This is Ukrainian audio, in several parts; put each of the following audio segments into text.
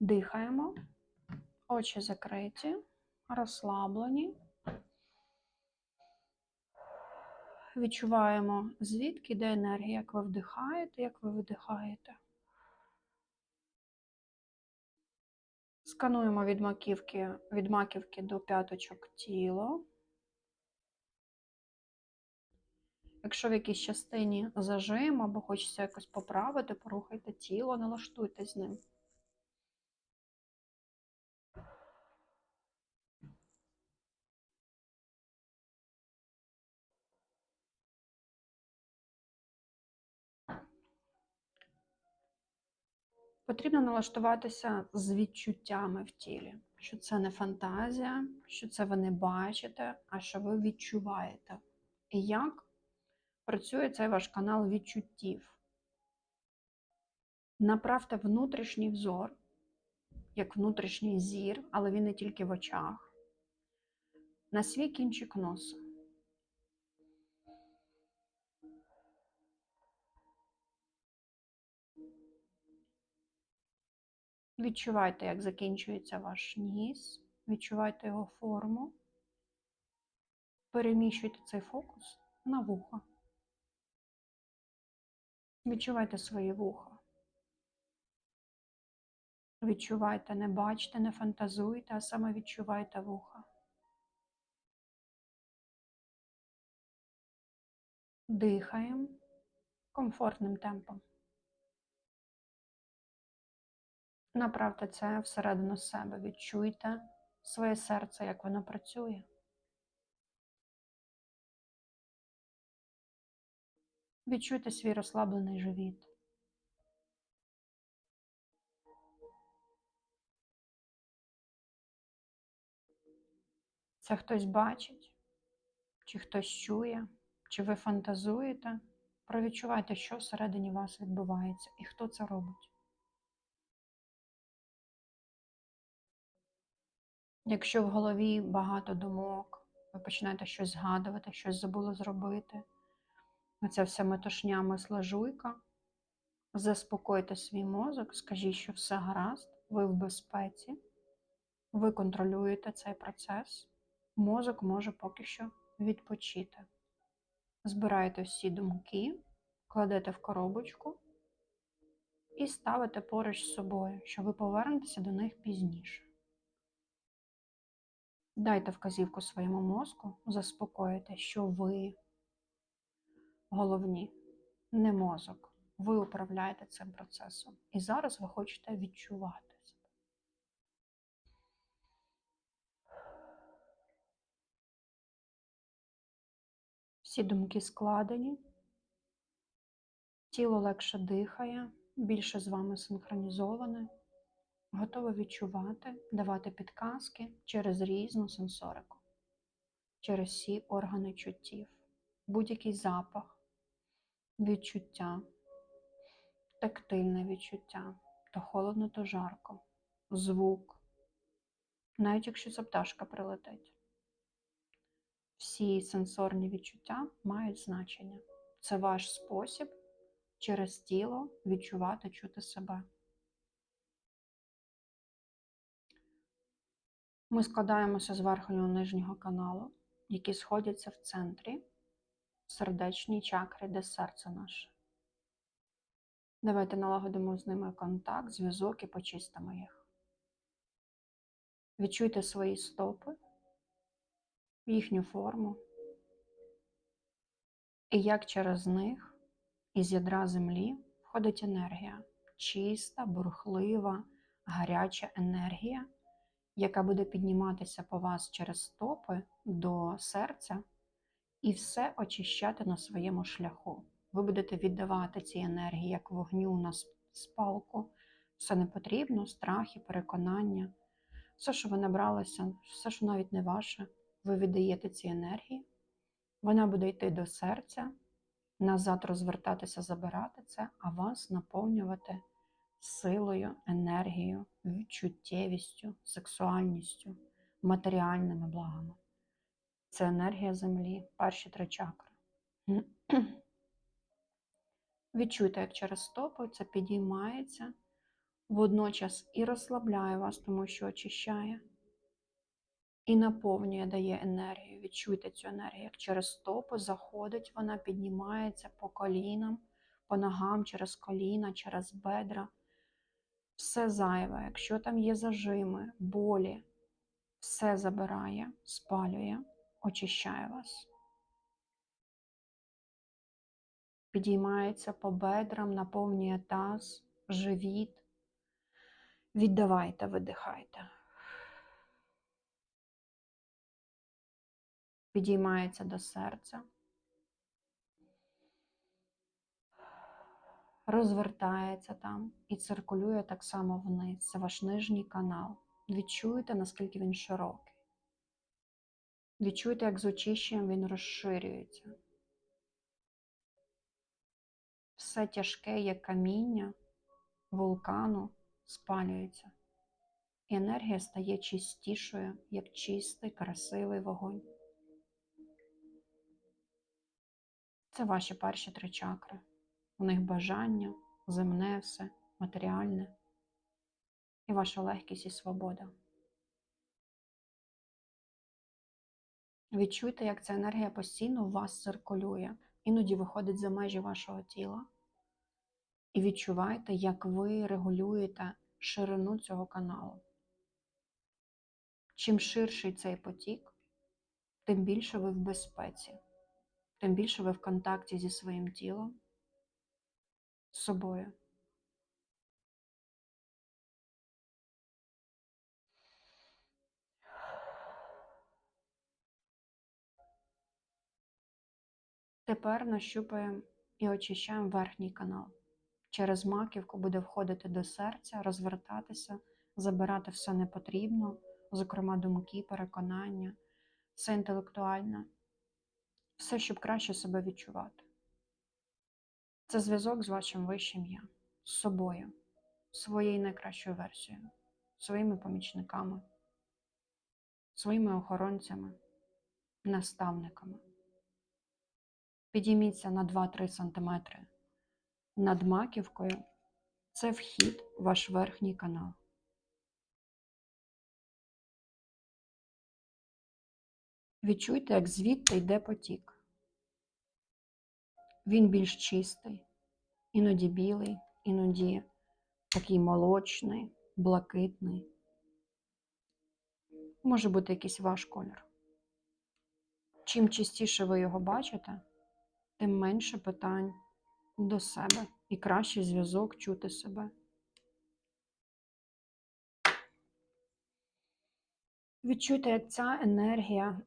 Дихаємо, очі закриті, розслаблені. Відчуваємо, звідки йде енергія, як ви вдихаєте, як ви видихаєте. Скануємо від маківки, від маківки до п'яточок тіло. Якщо в якійсь частині зажим або хочеться якось поправити, порухайте тіло, налаштуйтесь з ним. Потрібно налаштуватися з відчуттями в тілі, що це не фантазія, що це ви не бачите, а що ви відчуваєте. І як працює цей ваш канал відчуттів. Направте внутрішній взор, як внутрішній зір, але він не тільки в очах, на свій кінчик носа. Відчувайте, як закінчується ваш ніс, відчувайте його форму. Переміщуйте цей фокус на вухо. Відчувайте свої вуха. Відчувайте, не бачте, не фантазуйте, а саме відчувайте вуха. Дихаємо комфортним темпом. Направте це всередину себе. Відчуйте своє серце, як воно працює. Відчуйте свій розслаблений живіт. Це хтось бачить, чи хтось чує, чи ви фантазуєте. Провідчувайте, що всередині вас відбувається і хто це робить. Якщо в голові багато думок, ви починаєте щось згадувати, щось забули зробити, оця вся метушня мисла жуйка, заспокойте свій мозок, скажіть, що все гаразд, ви в безпеці, ви контролюєте цей процес, мозок може поки що відпочити. Збираєте всі думки, кладете в коробочку і ставите поруч з собою, що ви повернетеся до них пізніше. Дайте вказівку своєму мозку, заспокоїте, що ви головні, не мозок. Ви управляєте цим процесом. І зараз ви хочете відчувати себе. Всі думки складені, тіло легше дихає, більше з вами синхронізоване готова відчувати, давати підказки через різну сенсорику, через всі органи чуттів, будь-який запах, відчуття, тактильне відчуття, то холодно, то жарко, звук, навіть якщо ця пташка прилетить. Всі сенсорні відчуття мають значення. Це ваш спосіб через тіло відчувати, чути себе. Ми складаємося з верхнього нижнього каналу, які сходяться в центрі, сердечній чакрі, де серце наше. Давайте налагодимо з ними контакт, зв'язок і почистимо їх. Відчуйте свої стопи, їхню форму, і як через них із ядра землі входить енергія, чиста, бурхлива, гаряча енергія яка буде підніматися по вас через стопи до серця і все очищати на своєму шляху. Ви будете віддавати ці енергії, як вогню на спалку. Все не потрібно, страхи, переконання, все, що ви набралися, все, що навіть не ваше, ви віддаєте ці енергії. Вона буде йти до серця, назад розвертатися, забирати це, а вас наповнювати силою, енергією, відчуттєвістю, сексуальністю, матеріальними благами. Це енергія землі, перші три чакри. Відчуйте, як через стопи це підіймається водночас і розслабляє вас, тому що очищає, і наповнює, дає енергію. Відчуйте цю енергію, як через стопи заходить, вона піднімається по колінам, по ногам, через коліна, через бедра. Все зайве, якщо там є зажими, болі, все забирає, спалює, очищає вас. Підіймається по бедрам, наповнює таз, живіт. Віддавайте, видихайте. Підіймається до серця. Розвертається там і циркулює так само вниз. Це ваш нижній канал. Відчуєте, наскільки він широкий. Відчуйте, як з очищенням він розширюється. Все тяжке, як каміння вулкану, спалюється. І енергія стає чистішою, як чистий, красивий вогонь. Це ваші перші три чакри. У них бажання, земне все, матеріальне і ваша легкість і свобода. Відчуйте, як ця енергія постійно вас циркулює, іноді виходить за межі вашого тіла. І відчувайте, як ви регулюєте ширину цього каналу. Чим ширший цей потік, тим більше ви в безпеці, тим більше ви в контакті зі своїм тілом, собою. Тепер нащупаємо і очищаємо верхній канал. Через маківку буде входити до серця, розвертатися, забирати все непотрібно, зокрема думки, переконання, все інтелектуальне, все, щоб краще себе відчувати. Це зв'язок з вашим вищим я, з собою, своєю найкращою версією, своїми помічниками, своїми охоронцями, наставниками. Підійміться на 2-3 см над маківкою. Це вхід в ваш верхній канал. Відчуйте, як звідти йде потік. Він більш чистий, іноді білий, іноді такий молочний, блакитний. Може бути якийсь ваш колір. Чим частіше ви його бачите, тим менше питань до себе і кращий зв'язок чути себе. Відчуйте, як ця енергія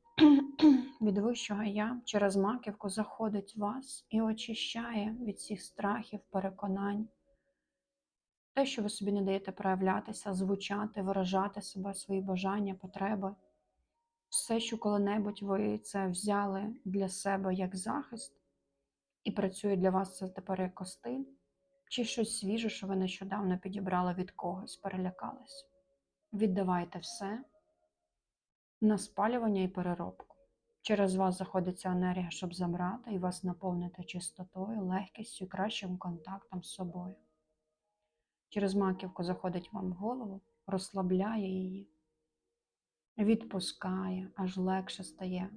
від вищого я через маківку заходить в вас і очищає від всіх страхів, переконань. Те, що ви собі не даєте проявлятися, звучати, виражати себе, свої бажання, потреби. Все, що коли-небудь ви це взяли для себе як захист, і працює для вас це тепер як костиль, чи щось свіже, що ви нещодавно підібрали від когось, перелякались. Віддавайте все на спалювання і переробку. Через вас заходить ця енергія, щоб забрати і вас наповнити чистотою, легкістю кращим контактом з собою. Через маківку заходить вам в голову, розслабляє її, відпускає, аж легше стає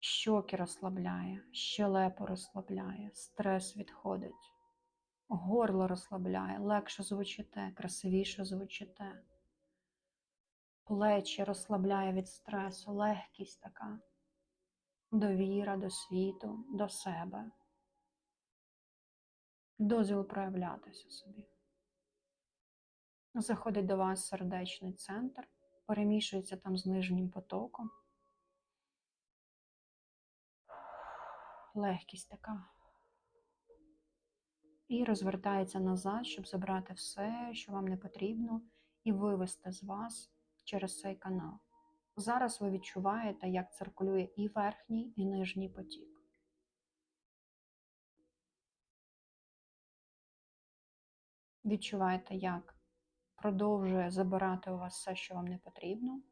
щоки розслабляє, щелепу розслабляє, стрес відходить, горло розслабляє, легше звучите, красивіше звучите, плечі розслабляє від стресу, легкість така, довіра до світу, до себе, дозвіл проявлятися собі. Заходить до вас сердечний центр, перемішується там з нижнім потоком. легкість така. І розвертається назад, щоб забрати все, що вам не потрібно, і вивести з вас через цей канал. Зараз ви відчуваєте, як циркулює і верхній, і нижній потік. Відчуваєте, як продовжує забирати у вас все, що вам не потрібно,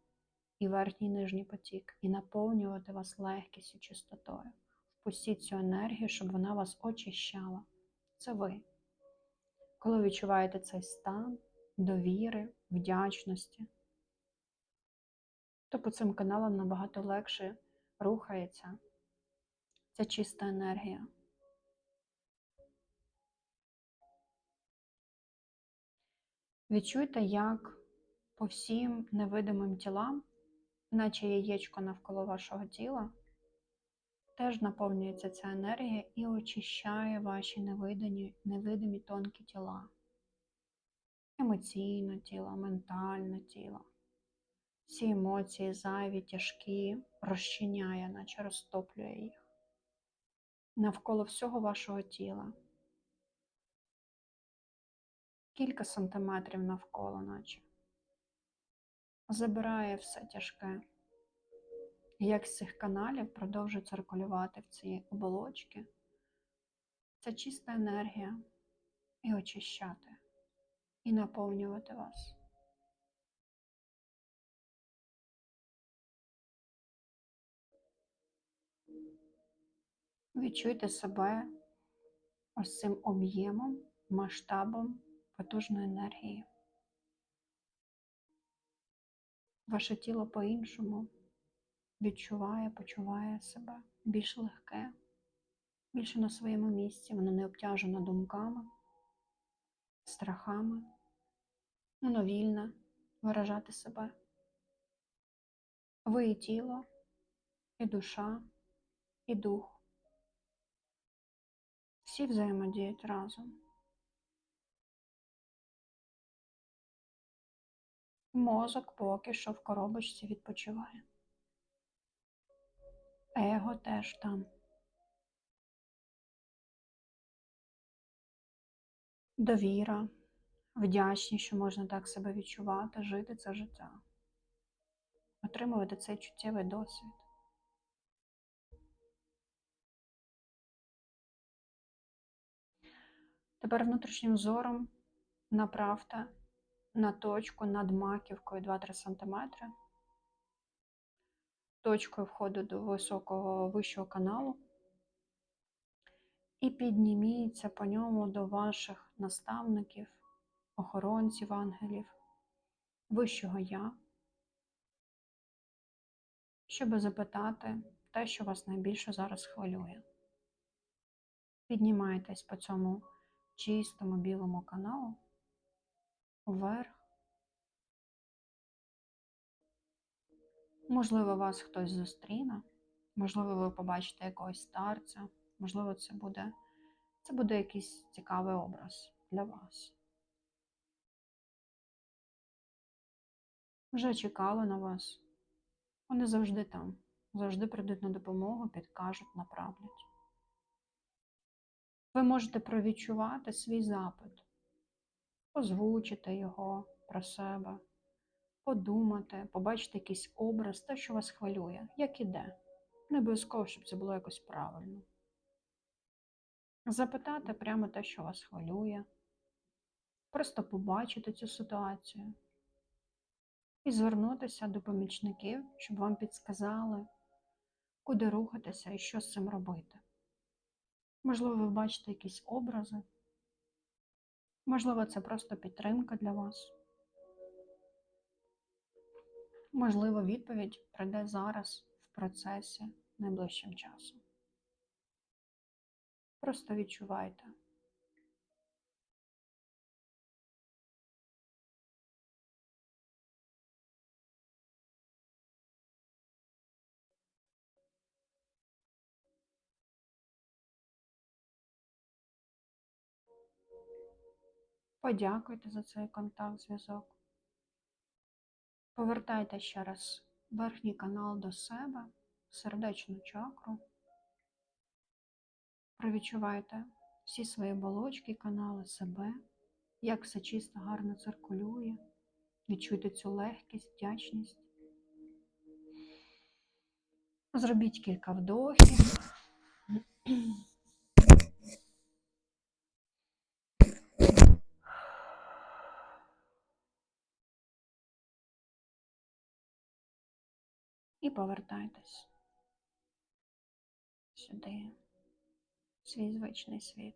і верхній і нижній потік, і наповнювати вас легкістю, чистотою. Пустіть цю енергію, щоб вона вас очищала. Це ви. коли відчуваєте цей стан довіри, вдячності, то по цим каналам набагато легше рухається ця чиста енергія. Відчуйте, як по всім невидимим тілам, наче яєчко навколо вашого тіла, теж наповнюється ця енергія і очищає ваші невидимі, невидимі тонкі тіла. Емоційне тіло, ментальне тіло. Всі емоції зайві, тяжкі, розчиняє, наче розтоплює їх навколо всього вашого тіла. Кілька сантиметрів навколо, наче. Забирає все тяжке. Як з цих каналів продовжує циркулювати в ці оболочки. Це чиста енергія і очищати, і наповнювати вас. Відчуйте себе ось цим об'ємом, масштабом потужної енергії. Ваше тіло по-іншому відчуває, почуває себе більш легке, більше на своєму місці, воно не обтяжено думками, страхами, воно вільне виражати себе. Ви і тіло, і душа, і дух всі взаємодіють разом. Мозок поки що в коробочці відпочиває. Его теж там. Довіра, вдячність, що можна так себе відчувати, жити це життя, отримувати цей чуттєвий досвід. Тепер внутрішнім зором направте на точку над маківкою 2-3 см, точкою входу до високого вищого каналу, і підніміться по ньому до ваших наставників, охоронців, ангелів, вищого я, щоб запитати те, що вас найбільше зараз хвилює. Піднімайтесь по цьому чистому білому каналу вверх. Можливо, вас хтось зустріне, можливо, ви побачите якогось старця, можливо, це буде, це буде якийсь цікавий образ для вас. Вже чекали на вас. Вони завжди там, завжди прийдуть на допомогу, підкажуть, направлять. Ви можете провідчувати свій запит, озвучити його про себе, подумати, побачити якийсь образ, те, що вас хвилює, як іде. Не обов'язково, щоб це було якось правильно. Запитати прямо те, що вас хвилює, просто побачити цю ситуацію і звернутися до помічників, щоб вам підсказали, куди рухатися і що з цим робити. Можливо, ви бачите якісь образи. Можливо, це просто підтримка для вас. Можливо, відповідь прийде зараз в процесі найближчим часом. Просто відчувайте. Подякуйте за цей контакт, зв'язок. Повертайте ще раз верхній канал до себе, сердечну чакру. Провідчувайте всі свої оболочки, канали себе, як все чисто, гарно циркулює. Відчуйте цю легкість, вдячність. Зробіть кілька вдохів. Повертайтесь сюди, в свій звичний світ.